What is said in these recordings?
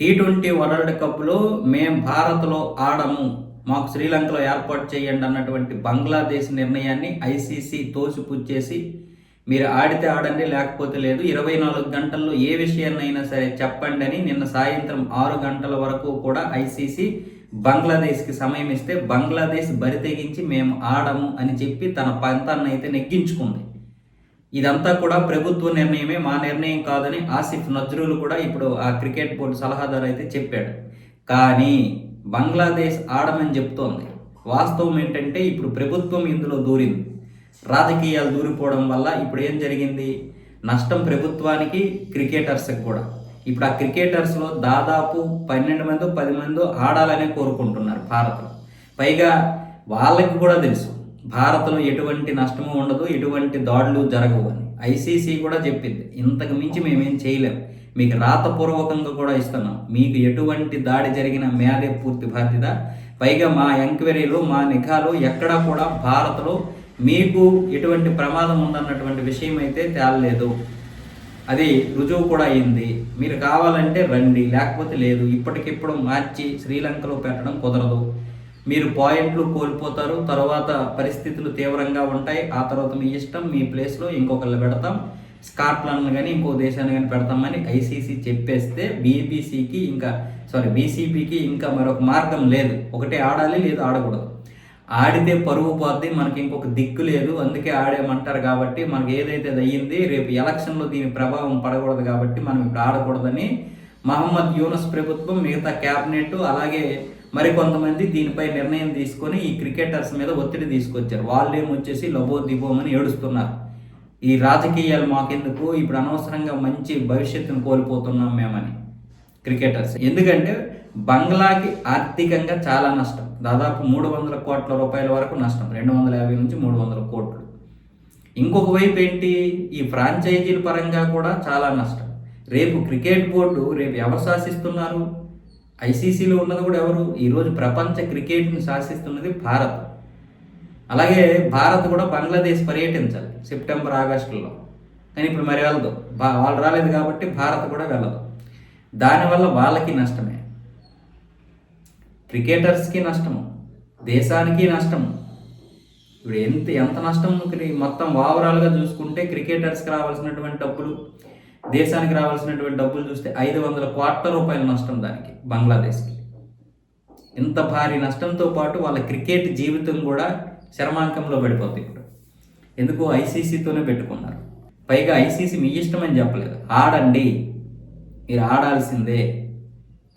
T twenty world కప్లో మేం భారత్లో ఆడము. మాకు శ్రీలంకలో ఏర్పాటు చేయండి అన్నటువంటి బంగ్లాదేశ్ నిర్ణయాన్ని ఐసీసీ తోసిపుచ్చేసి మీరు ఆడితే ఆడండి లేకపోతే లేదు. ఇరవై నాలుగు గంటల్లో ఏ విషయాన్నైనా సరే చెప్పండి అని నిన్న సాయంత్రం ఆరు గంటల వరకు కూడా ఐసీసీ బంగ్లాదేశ్కి సమయం ఇస్తే బంగ్లాదేశ్ బరి తెగించి మేము ఆడము అని చెప్పి తన పంతాన్ని అయితే నెగ్గించుకుంది. ఇదంతా కూడా ప్రభుత్వ నిర్ణయమే మా నిర్ణయం కాదని ఆసిఫ్ నజ్రులు కూడా ఇప్పుడు ఆ క్రికెట్ బోర్డు సలహాదారు అయితే చెప్పాడు. కానీ బంగ్లాదేశ్ ఆడమని చెప్తోంది. వాస్తవం ఏంటంటే ఇప్పుడు ప్రభుత్వం ఇందులో దూరింది. రాజకీయాలు దూరిపోవడం వల్ల ఇప్పుడు ఏం జరిగింది? నష్టం ప్రభుత్వానికి క్రికెటర్స్కి కూడా. ఇప్పుడు ఆ క్రికెటర్స్లో దాదాపు పన్నెండు మంది పది మంది ఆడాలనే కోరుకుంటున్నారు భారత్లో. పైగా వాళ్ళకి కూడా తెలుసు. భారత్లో ఎటువంటి నష్టము ఉండదు ఎటువంటి దాడులు జరగవు అని. ఐసీసీ కూడా చెప్పింది. ఇంతకు మించి మేమేం చేయలేము మీకు రాతపూర్వకంగా కూడా ఇస్తున్నాం. మీకు ఎటువంటి దాడి జరిగిన మేదే పూర్తి బాధ్యత. పైగా మా ఎంక్వైరీలో మా నిఘాలు ఎక్కడా కూడా భారత్లో మీకు ఎటువంటి ప్రమాదం ఉందన్నటువంటి విషయం అయితే తేలలేదు. అది రుజువు కూడా అయింది. మీరు కావాలంటే రండి. లేకపోతే లేదు. ఇప్పటికిప్పుడు మార్చి శ్రీలంకలో పెట్టడం కుదరదు. మీరు పాయింట్లు కోల్పోతారు తర్వాత పరిస్థితులు తీవ్రంగా ఉంటాయి ఆ తర్వాత మీ ఇష్టం మీ ప్లేస్లో ఇంకొకళ్ళు పెడతాం స్కాట్లాండ్ కానీ ఇంకో దేశాన్ని కానీ పెడతామని ఐసీసీ చెప్పేస్తే బీబీసీకి ఇంకా సారీ బీసీబీకి ఇంకా మరొక మార్గం లేదు. ఒకటే ఆడాలి లేదు ఆడకూడదు. ఆడితే పరువు పోద్ది మనకి ఇంకొక దిక్కు లేదు. అందుకే ఆడేమంటారు కాబట్టి మనకి ఏదైతే అది అయ్యింది రేపు ఎలక్షన్లో దీని ప్రభావం పడకూడదు కాబట్టి మనం ఇప్పుడు ఆడకూడదని మహమ్మద్ యూనస్ ప్రభుత్వం మిగతా క్యాబినెట్ అలాగే మరికొంతమంది దీనిపై నిర్ణయం తీసుకొని ఈ క్రికెటర్స్ మీద ఒత్తిడి తీసుకొచ్చారు. వాళ్ళు ఏమొచ్చేసి లబో దిబోమని ఏడుస్తున్నారు. ఈ రాజకీయాలు మాకెందుకు? ఇప్పుడు అనవసరంగా మంచి భవిష్యత్తును కోల్పోతున్నాం మేమని క్రికెటర్స్. ఎందుకంటే బంగ్లాకి ఆర్థికంగా చాలా నష్టం. దాదాపు మూడు వందల కోట్ల రూపాయల వరకు నష్టం. రెండు వందల యాభై నుంచి మూడు వందల కోట్లు. ఇంకొక వైపు ఏంటి? ఈ ఫ్రాంచైజీల పరంగా కూడా చాలా నష్టం. రేపు క్రికెట్ బోర్డు రేపు ఎవరు శాసిస్తున్నారు? ఐసీసీలో ఉన్నది కూడా ఎవరు? ఈరోజు ప్రపంచ క్రికెట్ను శాసిస్తున్నది భారత్. అలాగే భారత్ కూడా బంగ్లాదేశ్ పర్యటించాలి సెప్టెంబర్ ఆగస్టులో. కానీ ఇప్పుడు మరి వెళ్ళదు. బా వాళ్ళు రాలేదు కాబట్టి భారత్ కూడా వెళ్ళదు. దానివల్ల వాళ్ళకి నష్టమే. క్రికెటర్స్కి నష్టము. దేశానికి నష్టము. ఇప్పుడు ఎంత ఎంత నష్టం? మొత్తం ఓవరాల్గా చూసుకుంటే క్రికెటర్స్కి రావాల్సినటువంటి డబ్బులు దేశానికి రావాల్సినటువంటి డబ్బులు చూస్తే ఐదు వందల కోట్ల రూపాయల నష్టం దానికి బంగ్లాదేశ్కి. ఇంత భారీ నష్టంతో పాటు వాళ్ళ క్రికెట్ జీవితం కూడా శర్మాంకంలో పడిపోతుంది ఇప్పుడు. ఎందుకు? ఐసీసీతోనే పెట్టుకున్నారు. పైగా ఐసీసీ మీ ఇష్టమని చెప్పలేదు. ఆడండి. మీరు ఆడాల్సిందే.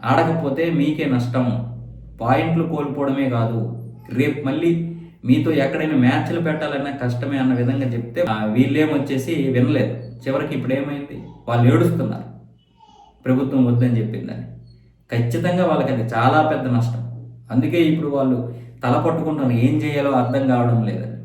ఆడకపోతే మీకే నష్టం. పాయింట్లు కోల్పోవడమే కాదు. రేపు మళ్ళీ మీతో ఎక్కడైనా మ్యాచ్లు పెట్టాలన్నా కష్టమే అన్న విధంగా చెప్తే వీళ్ళేమొచ్చేసి వినలేదు. చివరికి ఇప్పుడు ఏమైంది వాళ్ళు ఏడుస్తున్నారు. ప్రభుత్వం వద్దని చెప్పిందని. ఖచ్చితంగా వాళ్ళకి అది చాలా పెద్ద నష్టం. అందుకే ఇప్పుడు వాళ్ళు తల పట్టుకుంటున్నారు ఏం చేయాలో అర్థం కావడం లేదని.